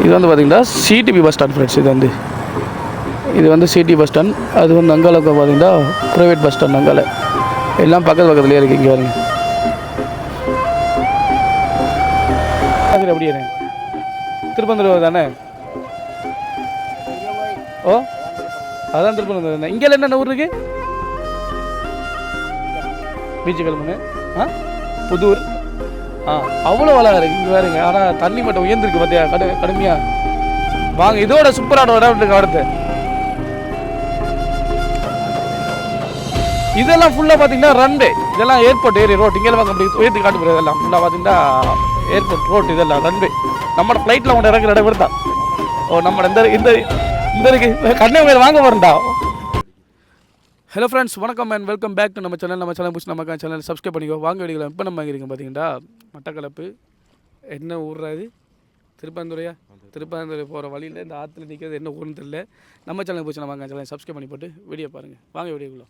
இது வந்து பார்த்திங்கன்னா சிடிபி பஸ் ஸ்டாண்ட் ஃப்ரெண்ட்ஸ் இது வந்து இது வந்து சிடி பஸ் ஸ்டாண்ட் அது வந்து அங்கால பார்த்தீங்கன்னா ப்ரைவேட் பஸ் ஸ்டாண்ட் அங்கால எல்லாம் பக்கத்து பக்கத்துலேயே இருக்குது இங்கே வரீங்க அது அப்படியே திருப்பந்தூர் தானே? ஓ அதான் திருப்பந்தூர் இங்கே என்னென்ன ஊர் இருக்குது பீச்சு கிளம்புங்க ஆ? புதூர். ஆ அவ்வளோ வளம் இருக்கு. இங்கே வேறுங்க ஆனால் தண்ணி மட்டும் உயர்ந்துருக்கு பார்த்தியா கடு கடுமையாக வாங்க இதோட சூப்பரான இடம் இருக்கு அடுத்து. இதெல்லாம் ஃபுல்லாக பார்த்தீங்கன்னா ரன்வே இதெல்லாம் ஏர்போர்ட் ஏரி ரோட் இங்கே பார்க்க முடியும் உயர்த்தி காட்டு போகிறது இதெல்லாம். ஃபுல்லாக பார்த்தீங்கன்னா ஏர்போர்ட் ரோட் இதெல்லாம் ரன்வே நம்மளோட ஃப்ளைட்டில் அவங்க இறங்குற இடம் வருதா ஓ நம்ம இந்த இந்த இந்த இருக்கு. கன்னியாகுமரி வாங்க போகிறேன்டா ஹலோ ஃப்ரெண்ட்ஸ் வணக்கம் அண்ட் வெல்கம் பேக் டு நம்ம சேனல் நம்ம சேனல் பிடிச்சி நம்ம சேனல் சப்ஸ்கிரைப் பண்ணிக்கோ. வாங்க வெடிக்கலாம் இப்போ நம்ம வாங்கிருக்கோம் பார்த்தீங்கன்னா மட்டக்களப்பு. என்ன ஊர்றாது திருப்பந்துறையா திருப்பந்துறை போகிற வழியில் இந்த ஆற்றுல நிற்கிறது என்ன ஊர்னு தெரியல. நம்ம சேனல் பிடிச்சி நம்ம சேனல் சப்ஸ்கிரைப் பண்ணி போட்டு வீடியோ பாருங்கள் வாங்க வீடியோக்குள்ளே.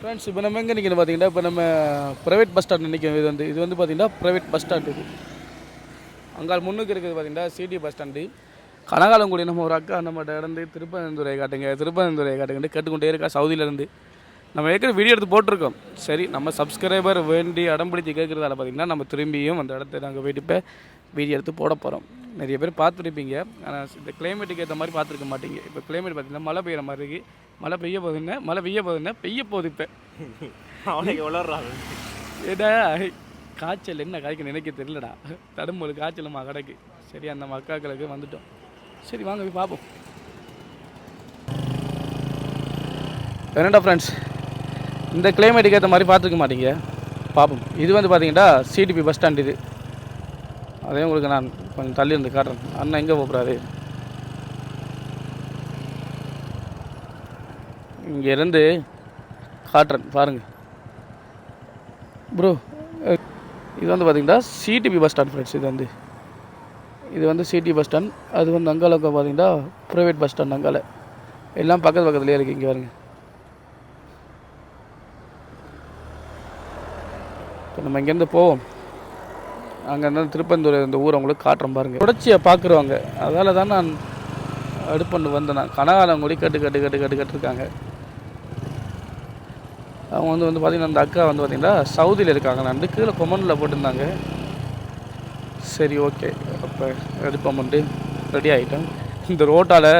ஃப்ரெண்ட்ஸ் இப்போ நம்ம எங்கே நிற்கணும் பார்த்தீங்கன்னா இப்போ நம்ம ப்ரைவேட் பஸ் ஸ்டாண்ட் நிற்கும் இது வந்து இது வந்து பார்த்திங்கன்னா ப்ரைவேட் பஸ் ஸ்டாண்டு இது. அங்கால் முன்னுக்கு இருக்குது பார்த்தீங்கன்னா சிடி பஸ் ஸ்டாண்டு கனகாலங்குடி நம்ம ஒரு அக்கா நம்மகிட்ட இடந்து திருப்பனந்துரை காட்டுங்க திருப்பனந்துரை காட்டுங்கன்னு கேட்டுக்கொண்டே இருக்கா சவுதியிலேருந்து. நம்ம ஏற்கனவே வீடியோ எடுத்து போட்டிருக்கோம். சரி நம்ம சப்ஸ்கிரைபர் வேண்டி அடம்பிடிச்சு கேட்குறதால பார்த்தீங்கன்னா நம்ம திரும்பியும் அந்த இடத்த நாங்கள் போயிட்டு இப்போ வீடியோ எடுத்து போட போகிறோம் நிறைய பேர் பார்த்துருப்பீங்க. ஆனால் இந்த கிளைமேட்டுக்கு ஏற்ற மாதிரி பார்த்துருக்க மாட்டீங்க. இப்போ கிளைமேட் பார்த்தீங்கன்னா மழை பெய்யுற மாதிரி இருக்குது மழை பெய்ய போகுதுன்னா மழை பெய்ய போகுதுன்னா பெய்ய போகுது இப்போ. அவனுக்கு வளர்றாங்க ஏடா காய்ச்சல் என்ன காய்க்க நினைக்க தெரியலடா. தடும்பொழு காய்ச்சலுமா கிடக்கு. சரி அந்த மக்காக்களுக்கு வந்துட்டோம். சரி வாங்க போய் பார்ப்போம் என்னடா ஃப்ரெண்ட்ஸ் இந்த கிளைமேட்டுக்கு ஏற்ற மாதிரி பார்த்துக்க மாட்டீங்க. பார்ப்போம் இது வந்து பார்த்தீங்கன்னா சிடிபி பஸ் ஸ்டாண்ட் இது. அதே உங்களுக்கு நான் கொஞ்சம் தள்ளி இருந்து காட்டுறேன். அண்ணன் எங்கே போகிறாரு இங்கேருந்து காட்டுறேன் பாருங்கள் ப்ரோ இது வந்து பார்த்திங்கன்னா சிடிபி பஸ் ஸ்டாண்ட் ஃப்ரெண்ட்ஸ் இது வந்து. இது வந்து சிடி பஸ் ஸ்டாண்ட் அது வந்து அங்காளுக்கு பார்த்தீங்கன்னா ப்ரைவேட் பஸ் ஸ்டாண்ட் அங்கால. எல்லாம் பக்கத்து பக்கத்துலேயே இருக்குது இங்கே பாருங்க. இப்போ நம்ம இங்கேருந்து போவோம். அங்கே இருந்தால் திருப்பந்தூர் இந்த ஊர் அவங்களுக்கு காட்டுறோம் பாருங்க. தொடர்ச்சியை பார்க்குறவங்க. அதால் தான் நான் அடுப்பண்டு வந்தேன் நான். கனகாலங்குடி கட்டு கட்டு கட்டு கட்டு கட்டுருக்காங்க அவங்க வந்து வந்து பார்த்திங்கன்னா அந்த அக்கா வந்து பார்த்திங்கன்னா சவுதியில் இருக்காங்க. நான் வந்து கீழே கொமனில் போட்டிருந்தாங்க. சரி ஓகே. அப்போ எடுப்போம்ட்டு ரெடி ஆகிட்டோம் இந்த ரோட்டால்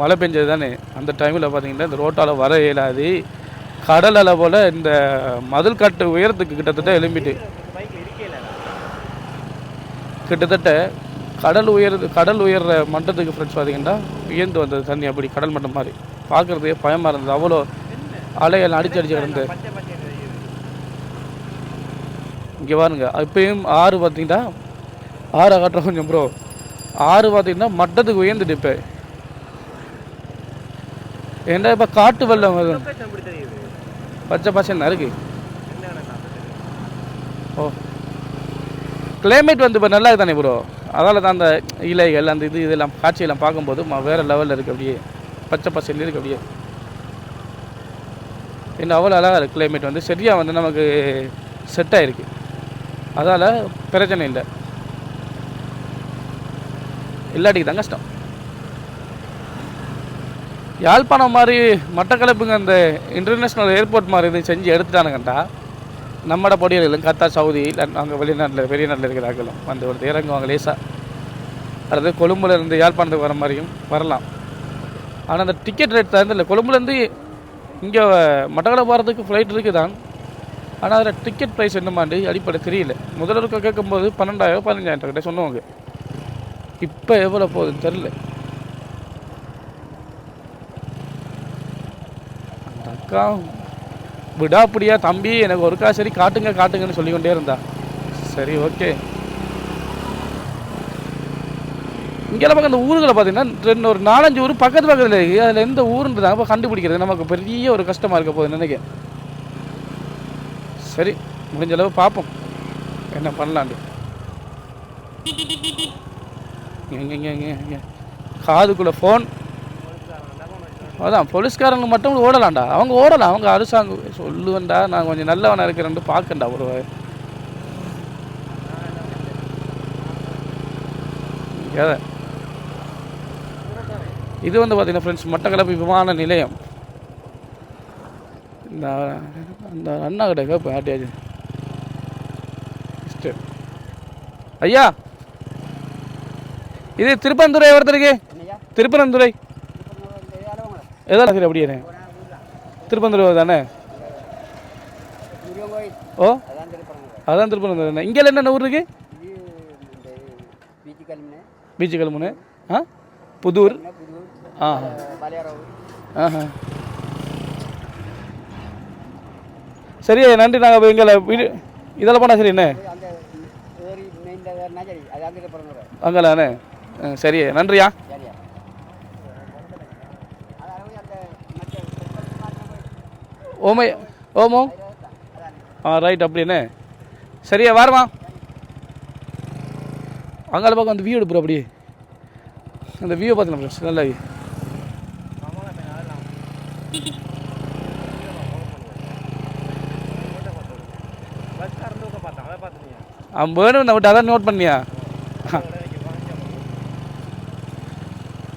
மழை பெஞ்சது தானே. அந்த டைமில் பார்த்தீங்கன்னா இந்த ரோட்டால் வர இயலாது. கடல் அலை போல் இந்த மதில் கட்டு உயரத்துக்கு கிட்டத்தட்ட எலும்பிட்டு கிட்டத்தட்ட கடல் உயர் கடல் உயர்ற மட்டத்துக்கு ஃப்ரெண்ட்ஸ் பார்த்தீங்கன்னா உயர்ந்து வந்தது தண்ணி அப்படி கடல் மட்டம் மாதிரி. பார்க்குறதுக்கே பயமாக இருந்தது. அவ்வளோ அலையெல்லாம் அடிச்சு அடிச்சு கிடந்து. இங்கே பாருங்க. இப்பயும் ஆறு பார்த்தீங்கன்னா ஆறு காட்டுற கொஞ்சம் ப்ரோ ஆறு பார்த்தீங்கன்னா மட்டத்துக்கு உயர்ந்துட்டு இப்போ. ஏன்டா இப்போ காட்டு வெள்ளம் பச்சை பச்சை இருக்கு? ஓ. கிளைமேட் வந்து இப்போ நல்லா தானே ப்ரோ அதால் தான் அந்த இலைகள் அந்த இது இதெல்லாம் காட்சியெல்லாம் பார்க்கும்போது வேறு லெவலில் இருக்குது அப்படியே. பச்சை பசையில் இருக்குது அப்படியே. இன்னும் அவ்வளோ அழகாக இருக்குது கிளைமேட் வந்து. சரியாக வந்து நமக்கு செட் ஆகிருக்கு அதால் பிரச்சனை இல்லை. இல்லாட்டிக்கு தான் கஷ்டம். யாழ்ப்பாணம் மாதிரி மட்டக்களப்புங்க அந்த இன்டர்நேஷ்னல் ஏர்போர்ட் மாதிரி இது செஞ்சு எடுத்துட்டானுங்கண்டா. நம்மட பொடியர்களும் கத்தா சவுதி அங்கே வெளிநாட்டில் வெளிநாட்டில் இருக்கிறார்களும் வந்து ஒரு இறங்குவாங்க லேசாக அதாவது கொழும்புலேருந்து யாழ்ப்பாணத்துக்கு வர மாதிரியும் வரலாம். ஆனால் அந்த டிக்கெட் ரேட் தான் இல்லை. கொழும்புலேருந்து இங்கே மட்டக்களப்பு போகிறதுக்கு ஃப்ளைட் இருக்குது தான் ஆனால் அதில் டிக்கெட் ப்ரைஸ் என்னமாண்டு அடிப்படை தெரியல. முதல்வருக்கு கேட்கும்போது பன்னெண்டாயிரம் பதினஞ்சாயிரம் கிட்ட சொன்னவங்க. இப்போ எவ்வளோ போகுதுன்னு தெரில அந்த அக்கா விடாப்பிடியா தம்பி எனக்கு ஒருக்கா சரி காட்டுங்க காட்டுங்கன்னு சொல்லிக்கொண்டே இருந்தா. சரி ஓகே. இங்கெல்லாம் பக்கம் அந்த ஊர்களை பார்த்தீங்கன்னா ரெண்டு ஒரு நாலஞ்சு ஊர் பக்கத்து பக்கத்தில் இருக்குது அதில் எந்த ஊருன்றதாங்க இப்போ கண்டுபிடிக்கிறது நமக்கு பெரிய ஒரு கஷ்டமாக இருக்க போகுது நினைக்க சரி முடிஞ்ச அளவு பார்ப்போம். என்ன பண்ணலான்ட்டு இங்க காதுக்குள்ளே ஃபோன் அதான் போலீஸ்காரங்க மட்டும் ஓடலாம்டா. அவங்க ஓடலாம் அவங்க அரசாங்கம் சொல்லுவேன்டா நான் கொஞ்சம் நல்லவனா இருக்கிறேன்ட்டு பார்க்கண்டா ஒரு ஏதா இது வந்து பார்த்தீங்கன்னா ஃப்ரெண்ட்ஸ் மட்டக்களப்பு விமான நிலையம். இந்த அந்த அண்ணா கிட்ட கேட்பேன் ஆட்டியாச்சு. ஐயா! இது திருப்பந்துரை ஒருத்தருக்கு திருப்பரந்துரை எதால சரி அப்படியே திருப்பந்துரை தானே? ஓ அதான் திருப்பரந்துரை இங்கே என்னென்ன ஊர் இருக்கு? பீச்சு கிளம்புனு ஆ? புதூர். ஆ. ஆஹா. சரி நன்றி நாங்கள் எங்களை வீடு இதெல்லாம் போனால் சரி என்ன? அங்கலாண்ணே ஆ, சரி நன்றியா? ஓமை ஓமோ. ஆ ரைட் அப்படின்னு சரியா வாரமா? அங்கால பக்கம் அந்த வியூ எடுப்புற அப்படியே. அந்த வியூ பார்த்துக்கலாம் ஃப்ரெண்ட்ஸ் நல்லா view. பஸ் அவன் வேணும் விட்டு அதான் நோட் பண்ணியா?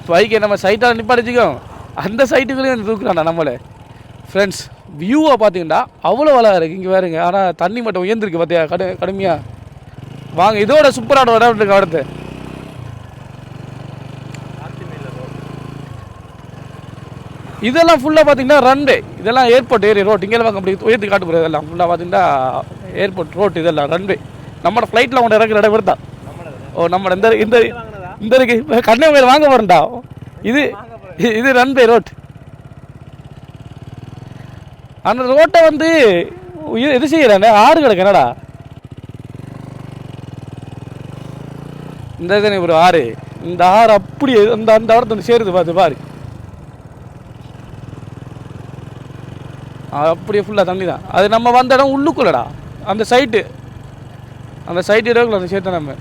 பைக்கை நம்ம சைட்டால் நிப்பாடிச்சிக்கோ அந்த சைட்டுக்குள்ளேயும் தூக்குறாண்டா நம்மளை. ஃப்ரெண்ட்ஸ் வியூவை பார்த்தீங்கன்னா அவ்வளோ அழகாக இருக்குது இங்கே வேறுங்க ஆனால் தண்ணி மட்டும் உயர்ந்திருக்கு பார்த்தியா கடு கடுமையாக வாங்க இதோட சூப்பரான இடம் இருக்கு அடுத்து. இதெல்லாம் ஃபுல்லாக பார்த்தீங்கன்னா ரன்வே இதெல்லாம் ஏர்போர்ட் ஏரி ரோட் இங்கே பார்க்க அப்படி உயர்த்தி காட்டு போகிறது இதெல்லாம். ஃபுல்லாக பார்த்தீங்கன்னா ஏர்போர்ட் ரோட் இதெல்லாம் ரன்வே நம்மளோட ஃப்ளைட்டில் ஒன்று இறக்குற இடம் இருந்தா ஓ நம்ம இந்த இந்த இந்த இருக்கு இப்போ கன்னியாகுமரி வாங்க போகிறேன்டா இது இது ரன்பே ரோட் அந்த ரோட்டை வந்து இது- இது ஆறு கிடக்கு என்னடா? இந்த இதுதானே ஒரு ஆறு. இந்த ஆறு அப்படியே அந்த அந்த இடத்துல வந்து சேருது பார்த்து பாரு. அது அப்படியே ஃபுல்லாக தண்ணி தான் அது நம்ம வந்த இடம் உள்ளுக்குள்ளடா. அந்த சைட்டு அந்த சைட்டு இடக்குள்ள அந்த சேர்த்த நம்ம.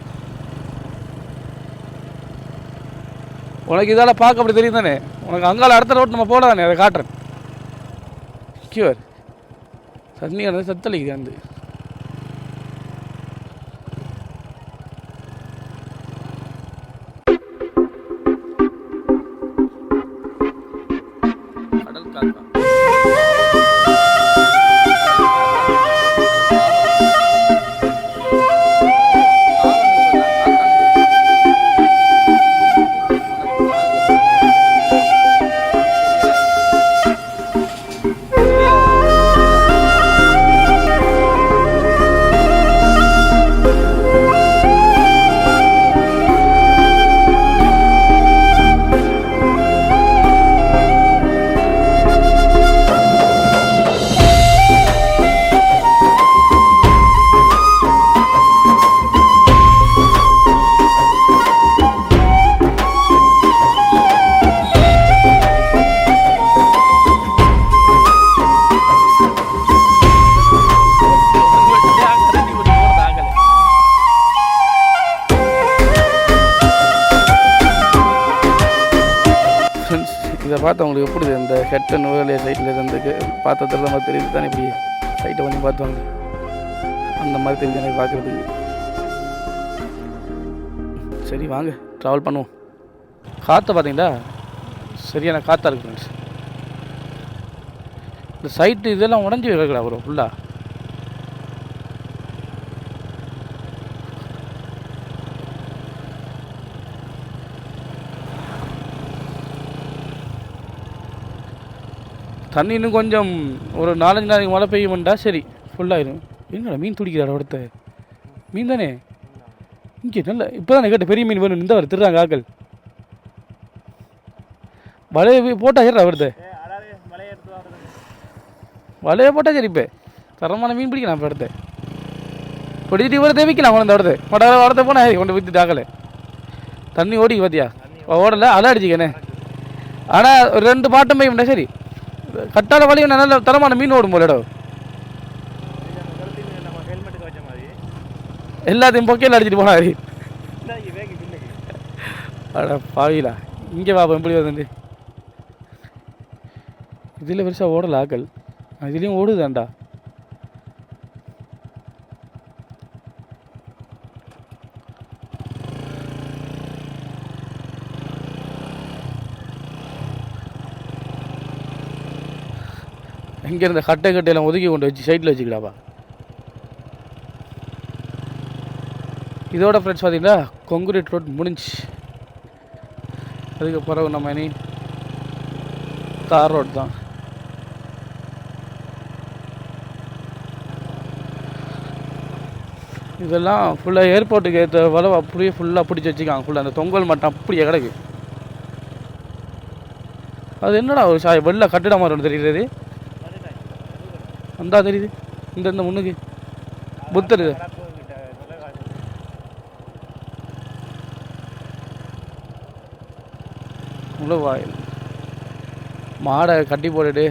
உனக்கு இதால் பார்க்க அப்படி தெரியும் தானே உனக்கு அங்கால அடுத்த ரோட் நம்ம போட தானே அதை காட்டுறேன். செக்யூர் சட்னி கடை சத்தளிக்குது கெட்ட இந்த நுழைய சைட்டில் இருந்து பார்த்ததில் நம்ம தெரியுது தானே இப்படி சைட்டை கொஞ்சம் பார்த்துவாங்க அந்த மாதிரி தெரிஞ்சு எனக்கு பார்க்குறதுக்கு சரி வாங்க. ட்ராவல் பண்ணுவோம். காற்றை பார்த்தீங்களா? சரியான காற்றா இருக்குது ஃப்ரெண்ட்ஸ் இந்த சைட்டு இதெல்லாம் உடஞ்சி கிடக்குடா ப்ரோ ஃபுல்லாக தண்ணி இன்னும் கொஞ்சம் ஒரு நாலஞ்சு நாளைக்கு மழை பெய்யும்டா சரி ஃபுல்லாயிரும் என்னடா மீன் துடிக்கிறாடா ஒருத்த? மீன் தானே இங்கே நல்ல இப்போ தானே கேட்ட பெரிய மீன் வேணும் இந்த வர திருறாங்க ஆக்கள் வலைய போட்டா ஏறா வருது? வலைய போட்டால் சரி இப்போ. தரமான மீன் பிடிக்கலாம் இப்போ இடத்த பிடிச்சிட்டு இவரை தேவிக்கலாம் கொண்டு இடத்த மட இடத்த போனால் கொண்டு வித்துட்டு ஆகலை தண்ணி ஓடி பார்த்தியா ஓடலை அலை அடிச்சிக்கண்ணே ஆனால் ஒரு ரெண்டு பாட்டம் போய் சரி. கட்டால வழியும் நல்ல தரமான மீன் ஓடும் போல இடம் எல்லாத்தையும் பொக்கையில் அடிச்சிட்டு போனாரு. அட பாவிலா இங்கே பாப்போம் எப்படி வருதுண்டு இதில் பெருசாக ஓடல ஆக்கள். இதுலேயும் ஓடுதாண்டா இங்கே இருந்த கட்டை கட்டையெல்லாம் ஒதுக்கி கொண்டு வச்சு சைட்டில் வச்சுக்கலாப்பா இதோட ஃப்ரெண்ட்ஸ் பார்த்தீங்கன்னா கொங்குரேட் ரோட் முடிஞ்சு. அதுக்கு பிறகு நம்ம இனி தார் ரோட் தான். இதெல்லாம் ஃபுல்லாக ஏர்போர்ட்டுக்கு ஏற்ற வளவு அப்படியே ஃபுல்லாக பிடிச்சி வச்சுக்காங்க. ஃபுல்லாக அந்த தொங்கல் மட்டும் அப்படியே கிடக்கு. அது என்னடா ஒரு சாய் வெள்ளை கட்டிட மாதிரி ஒன்று தெரிகிறது அந்த தெரியுது. இந்த இந்த முன்னுக்கு. புத்தர் இது. முழுவாயில் மாடை கட்டி போட்டுட்டு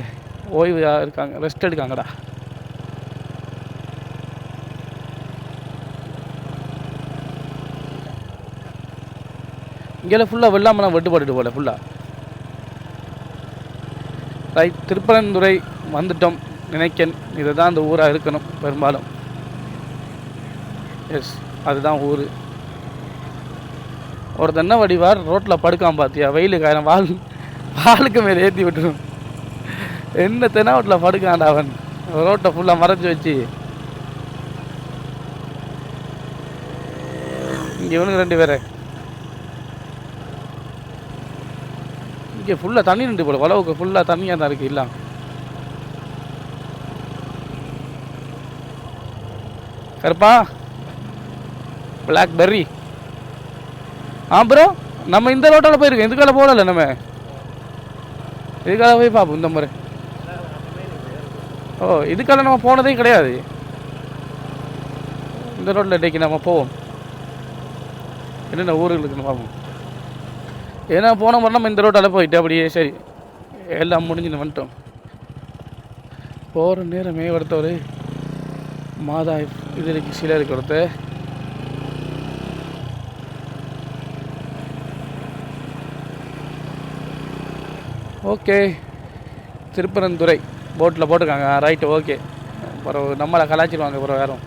ஓய்வாக இருக்காங்க ரெஸ்ட் எடுக்காங்கடா. இங்கெல்லாம் ஃபுல்லாக வெள்ளாமலாம் வெட்டு போட்டுட்டு போல ஃபுல்லாக ரைட் திருப்பரந்துறை வந்துட்டோம். நினைக்கன் இதுதான் அந்த ஊராக இருக்கணும் பெரும்பாலும். எஸ் அதுதான் ஊர். ஒரு தென்னை வடிவார்? ரோட்டில் படுக்காம பார்த்தியா வெயில் காயம் வால் வாளுக்கு மேலே ஏற்றி விட்டுரும். என்ன தென்னாவட்டில் படுக்காண்டா அவன்? ரோட்டை ஃபுல்லாக மறைச்சி வச்சு. இங்கே இவனுக்கு ரெண்டு பேரை. இங்கே ஃபுல்லாக தண்ணி நின்று போல உழவுக்கு ஃபுல்லாக தண்ணியாக தான் இருக்குது இல்லை கருப்பா? பிளாக் பெர்ரி ஆ ப்ரோ நம்ம இந்த ரோட்டால் போயிருக்கோம். இதுக்கால போகல நம்ம? இதுக்கால போய் பார்ப்போம் இந்த முறை ஓ இதுக்கால நம்ம போனதே கிடையாது. இந்த ரோட்டில் இன்றைக்கு நம்ம போவோம். என்னென்ன ஊர்களுக்குன்னு பார்ப்போம் ஏன்னா போன முறை நம்ம இந்த ரோட்டால் போயிட்டு அப்படியே சரி எல்லாம் முடிஞ்சுன்னு வந்துட்டோம். போகிற நேரம் ஒருத்தவர் மாதா இதற்கு சிலருக்கு கொடுத்து ஓகே. திருப்பரந்துறை போட்டில் போட்டிருக்காங்க. ரைட்டு ஓகே அப்புறம் நம்மளை கலாச்சிடுவாங்க அப்புறம் வேறும்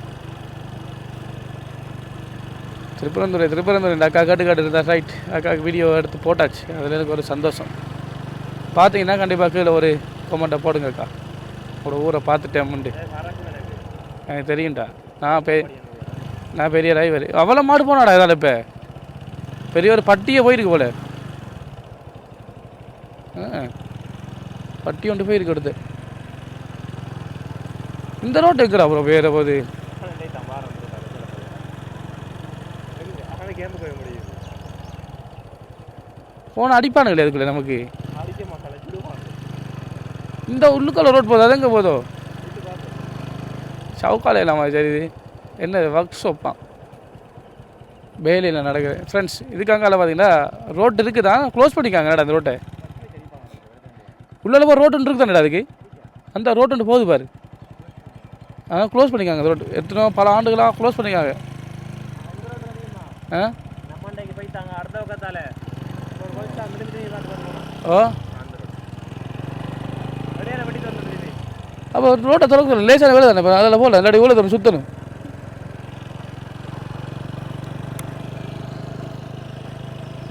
திருப்பரந்துறை திருப்பரந்துறை இந்த அக்கா கட்டு கட்டு இருந்தால் ரைட் அக்காவுக்கு வீடியோ எடுத்து போட்டாச்சு. அதில் எனக்கு ஒரு சந்தோஷம். பார்த்தீங்கன்னா கண்டிப்பாக கீழே ஒரு கொமெண்ட்டை போடுங்க அக்கா. ஊரை பார்த்துட்டேன் முண்டு எனக்கு தெரியும்டா. நான் பெ நான் பெரிய டிரைவர் அவ்வளோ மாடு போனாடா இதால் இப்போ. பெரிய ஒரு பட்டியே போயிருக்கு போல. பட்டி கொண்டு போயிருக்கு அடுத்து. இந்த ரோட்டு இருக்கிறா அப்புறம் வேற போது. போன அடிப்பானுங்களே அதுக்குள்ள நமக்கு. இந்த உள்ளுக்குள்ள ரோட் போதோ? அது எங்கே போதோ? சவுக்கால இல்லாமல் சரி என்ன ஒர்க் ஷாப்பான் வேலையில் நடக்குது ஃப்ரெண்ட்ஸ் இதுக்காங்கால பார்த்தீங்கன்னா ரோட் இருக்குதா? க்ளோஸ் பண்ணிக்காங்கடா அந்த ரோட்டை உள்ளே போய் ரோட்டு இருக்குதானடா அதுக்கு? அந்த ரோட்டு போகுது பாரு. ஆ க்ளோஸ் பண்ணிக்காங்க ரோட்டு எத்தனை பல ஆண்டுகளாக க்ளோஸ் பண்ணிக்காங்க ஆ? நம்ம அன்றைக்கு போயிட்டாங்க அடுத்த பக்கத்தால ஒரு போயிட்டு அந்த திருப்பி பார்த்து வரணும் ஓ அந்த ரோடு வெளியில வெட்டி தந்து திருப்பி அப்போ ரோட்டை திறக்கணும் லேசான வேலை தானே. இப்போ அதில் போகல. இல்லாட்டி இவ்வளோ தரும் சுற்றணும்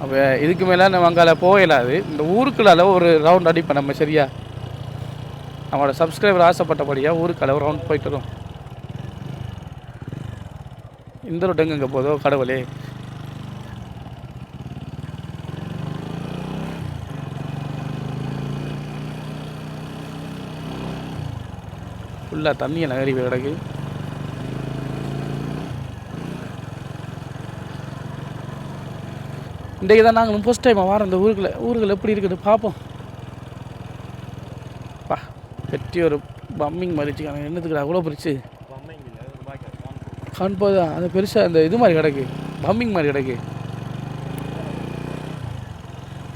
அப்போ இதுக்கு மேலே நம்ம அங்கால போகலாது. இந்த ஊருக்குள்ளால ஒரு ரவுண்ட் அடிப்பேன் நம்ம சரியா? நம்மளோட சப்ஸ்கிரைபர் ஆசைப்பட்டபடியாக ஊருக்கு ஒரு ரவுண்ட் போயிட்டு இந்த ரோட்டு எங்கே போதோ கடவுளே. ஃபுல்லாக தண்ணியை நகரி கிடக்கு. இன்றைக்கு தான் நாங்கள் ஃபஸ்ட் டைம் வரோம் இந்த ஊருக்குள்ள. ஊருக்குள்ள எப்படி இருக்குது பார்ப்போம். பா வெட்டி ஒரு பம்மிங் மாதிரி வச்சுக்காங்க. என்னத்துக்குடா அவ்வளோ பிரிச்சு பொம்மைங்க அது பெருசாக அந்த இது மாதிரி கிடக்கு. பம்மிங் மாதிரி கிடக்கு.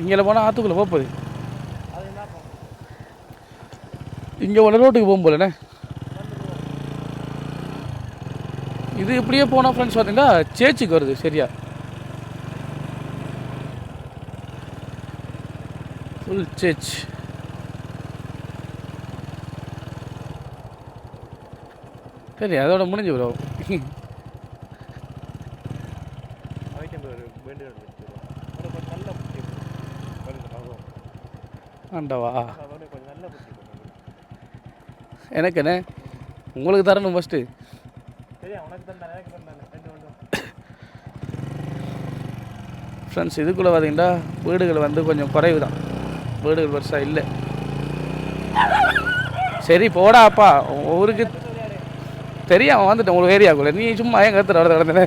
இங்கே போனால் ஆற்றுக்குள்ளே போகுது. அது என்ன பண்ணும் இங்கே உள்ள ரோட்டுக்கு போகும் போலண்ணே. இது இப்படியே போனால் ஃப்ரெண்ட்ஸ் பார்த்தீங்கன்னா சேச்சுக்கு வருது சரியா? ஃபுல் சேச் சரி அதோட முடிஞ்சு ப்ரோ ஆண்டவா. எனக்கு என்ன? உங்களுக்கு தரணும் ஃபஸ்ட்டு ஃப்ரெண்ட்ஸ் இதுக்குள்ளே பார்த்தீங்கன்னா வீடுகள் வந்து கொஞ்சம் குறைவு தான் வீடுகள் பெருசாக இல்லை. சரி போடா அப்பா. ஊருக்கு தெரியும் அவன் வந்துட்டேன் உங்களுக்கு ஏரியாக்குள்ள. நீ சும்மா ஏன் கத்துற வரது கிடந்தனே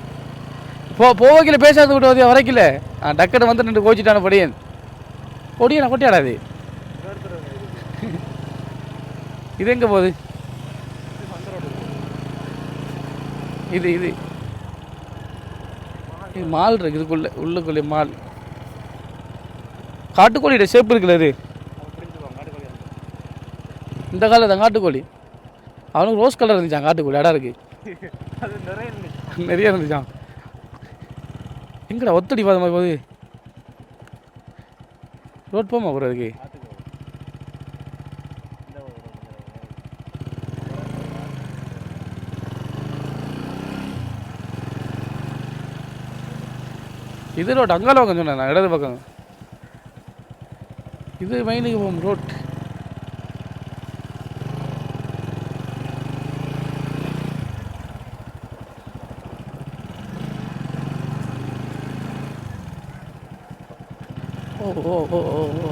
போ போவக்கில பேசாத விட்டு வந்தியா வரைக்கல. ஆ டக்குன்னு வந்து நின்று கோச்சிட்டான படியன். கொடியா கொட்டியாடாது இது எங்கே போகுது? இது இது. இது மால் இருக்கு இதுக்குள்ள உள்ளுக்குள்ளே மால். காட்டுக்கோழியோட ஷேப் இருக்குல்ல இது? இந்த காலத்தில் காட்டுக்கோழி. அவனுக்கு ரோஸ் கலர் இருந்துச்சான் காட்டுக்கோழி? இடம் இருக்கு. அது நிறைய இருந்துச்சு? நிறைய இருந்துச்சான் எங்கடா ஒத்தடி பாத மாதிரி போகுது? ரோட் போமா ப்ரோ அதுக்கு இது ரோட் அங்கால பக்கம் சொன்னேன் நான் இடது பக்கம். இது மெயினுக்கு போகும் ரோட் ஓ ஓ ஓ ஓ ஓ.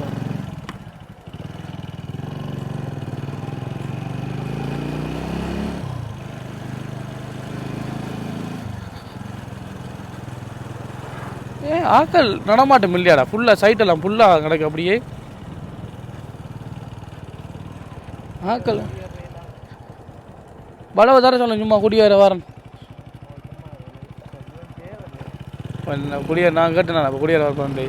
ஆக்கள் நடமாட்டம் இல்லையாடா? ஃபுல்லாக சைட்டெல்லாம் ஃபுல்லாக கிடக்கு அப்படியே. ஆக்கள். பலவை தர சொல்லுங்க சும்மா குடியேற வரேன். குடியேற நான் கேட்டேன்? அப்போ குடியேற வரப்போ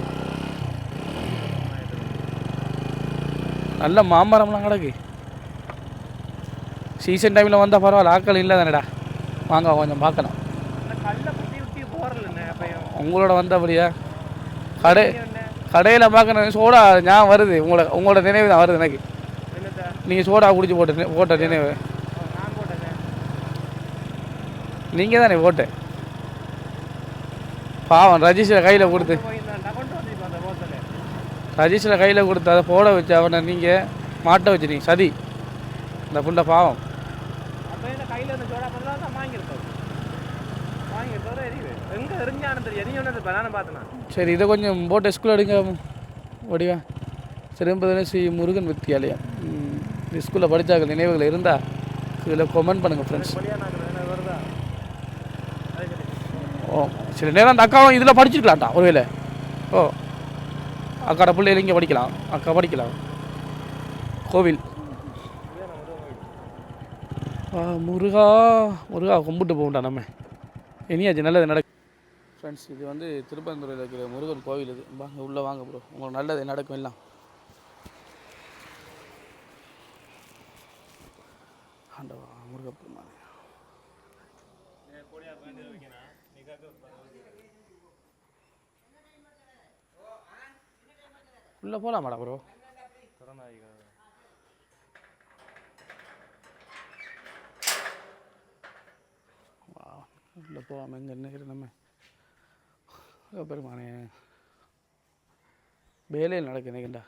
நல்ல மாமரம்லாம் கிடக்கு. சீசன் டைமில் வந்தால் பரவாயில்ல ஆக்கள் இல்லை தானேடா வாங்க கொஞ்சம் பார்க்கலாம். உங்களோட வந்தபடியா கடை கடையில் பார்க்கணும். சோடா ஞாபகம் வருது. உங்களோட உங்களோட நினைவு தான் வருது எனக்கு. நீங்கள் சோடா குடிச்சு போட்ட போட்ட நினைவு. போட்டேன் நீங்கள் தானே போட்ட? பாவம் ரஜீஷில் கையில் கொடுத்து. ரஜீஷில் கையில் கொடுத்து அதை போட வச்சு அவனை நீங்கள் மாட்ட வச்சுட்டீங்க. சதி. இந்த புள்ள பாவம் அப்போ இந்த கையில் இருந்த சோடா பண்ணலாம் தான் வாங்கியிருக்கோம் வாங்கியிருக்கோம் எரியுது எங்கே எரிஞ்சானு தெரியும் எரியும் இப்போ நானும் பார்த்தேன் சரி இதை கொஞ்சம் போட்டு ஸ்கூல் எடுங்க. வடிவா. சிறும்பதனை ஸ்ரீ முருகன் வித்தியாலயம் இந்த ஸ்கூலில் படித்தாங்க நினைவுகள் இருந்தால் இதில் கமெண்ட் பண்ணுங்கள் ஃப்ரெண்ட்ஸ் சரி ஓ சில நேரம் அந்த அக்காவும் இதில் படிச்சிருக்கலாம்டா ஒருவேளை. ஓ அக்காட பிள்ளைகள் இங்கே படிக்கலாம். அக்கா படிக்கலாம். கோவில். முருகா. முருகா கும்பிட்டு போகண்டா நம்ம. இனியாச்சு நல்லது நடக்கு ஃப்ரெண்ட்ஸ் இது வந்து திருப்பரந்துறையில் இருக்கிற முருகன் கோவில் இது. வாங்க உள்ளே வாங்க ப்ரோ உங்களுக்கு நல்லது நடக்கும் எல்லாம். ஆண்டவா முருகப்பெருமானே உள்ளே போகலாமாடா ப்ரோ உள்ளே போகாமல் எங்கே நினைக்கிற நம்ம? பெருமானே. வேலையில் நடக்கு நிகண்டா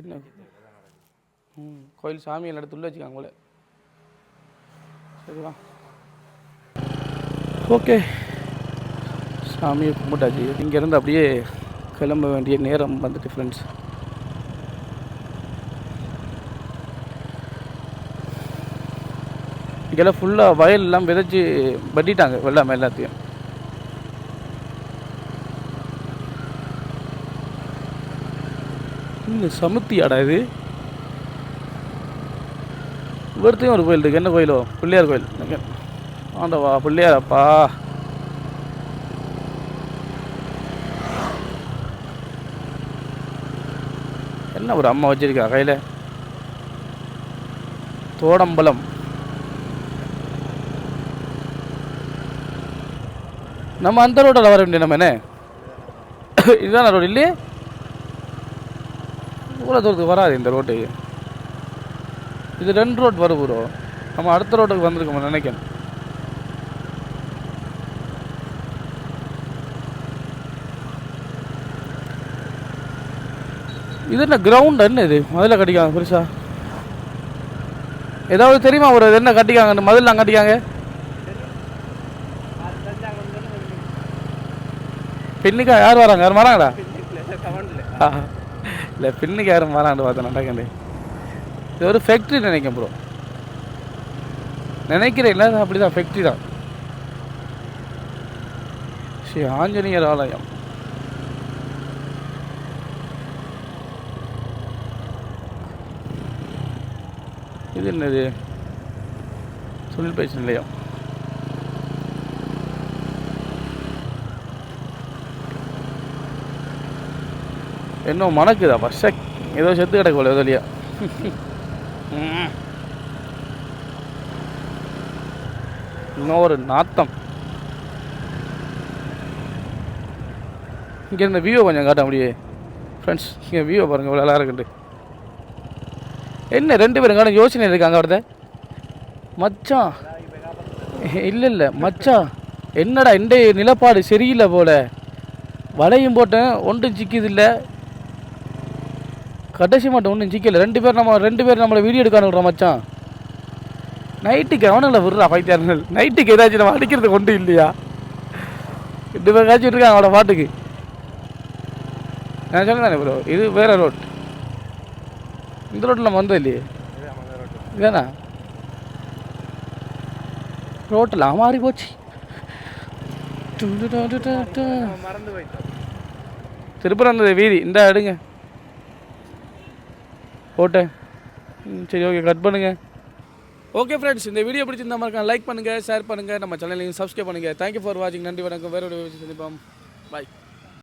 என்ன? ம் கோயில் சாமியில் எடுத்து உள்ள வச்சுக்காங்க போல. சரிவா ஓகே. சாமியை கும்பிட்டாச்சு. இங்கேருந்து அப்படியே கிளம்ப வேண்டிய நேரம் வந்துட்டு ஃப்ரெண்ட்ஸ் இங்கெல்லாம் ஃபுல்லாக வயல்லாம் விதைச்சி வெட்டிட்டாங்க வெள்ளாமை எல்லாத்தையும். இந்த சமுத்தியாடா இது. ஒருத்தையும் ஒரு கோயில் இருக்கு. என்ன கோயிலோ? பிள்ளையார் கோயில். ஆண்டவா பிள்ளையாரப்பா. என்ன ஒரு அம்மா வச்சிருக்கா கையில்? தோடம்பலம் நம்ம அந்த ரோட்டில் வர வேண்டிய நம்ம என்ன? இதுதான் ரோடு இல்லையே? இவ்வளோ தூரத்துக்கு வராது இந்த ரோட்டு இது ரெண்டு ரோட் வரும் ப்ரோ நம்ம அடுத்த ரோட்டுக்கு வந்திருக்கோம் நினைக்கிறேன். இது என்ன கிரவுண்ட் என்ன இது? முதல்ல கட்டிக்காங்க பெருசா. ஏதாவது தெரியுமா ஒரு என்ன கட்டிக்காங்க முதல்ல கட்டிக்காங்க அது தெரிஞ்சாங்க வந்து பின்னுக்கா யார் வராங்க? யாரும் வராங்களா? இல்லை பின்னுக்கு யாரும் வரான்னு பார்த்தேன் நடக்கண்டே இது ஒரு ஃபேக்ட்ரி நினைக்கிறேன் ப்ரோ நினைக்கிறேன் இல்லை அப்படி தான் ஃபேக்ட்ரி தான். ஸ்ரீ ஆஞ்சநேயர் ஆலயம். இது என்னது? தொழில் பயிற்சி நிலையம். என்ன மணக்குதா? பஸ்ஸ ஏதோ செத்து கிடக்கு போல எதோலியா இன்னொரு நாத்தம். இங்கே இருந்த வியூவை கொஞ்சம் காட்ட அப்படியே ஃப்ரெண்ட்ஸ் இங்கே வியூவை பாருங்க இவ்வளோ நல்லா இருக்குது என்ன ரெண்டு பேரும் காணும் யோசனை இருக்காங்க அவர்த மச்சான். இல்லை இல்லை மச்சான். என்னடா இந்த நிலப்பாடு சரியில்லை போல. வலையும் போட்டேன் ஒன்றும் சிக்கிது இல்லை கடைசி மட்டும் ஒன்றும் சிக்கல ரெண்டு பேர் நம்ம ரெண்டு பேர் நம்மளை வீடியோ எடுக்கானுன்றோம் மச்சான். நைட்டுக்கு அவனுங்கள விடுறா பைத்தியார்கள் நைட்டுக்கு ஏதாச்சும் நம்ம அடிக்கிறது ஒன்றும் இல்லையா? ரெண்டு பேர் காய்ச்சி இருக்காங்க அவனோட பாட்டுக்கு. நான் சொல்லுங்க ப்ரோ இது வேற ரோட் இந்த ரோட்டில் நம்ம வந்தோம் இல்லையே? இதானா? ரோட்டில் மாறி போச்சு. டு மறந்து திருப்பரம் வந்தது வீதி. இந்த எடுங்க. போட்டேன். ம், சரி ஓகே கட் பண்ணுங்கள் ஓகே ஃப்ரெண்ட்ஸ் இந்த வீடியோ பிடிச்சிருந்தா மாதிரி லைக் பண்ணுங்கள் ஷேர் பண்ணுங்கள் நம்ம சேனலையும் சப்ஸ்கிரைப் பண்ணுங்கள் தேங்க்யூ ஃபார் வாட்சிங் நன்றி வணக்கம். வேறு ஒரு சந்திப்போம். பாய்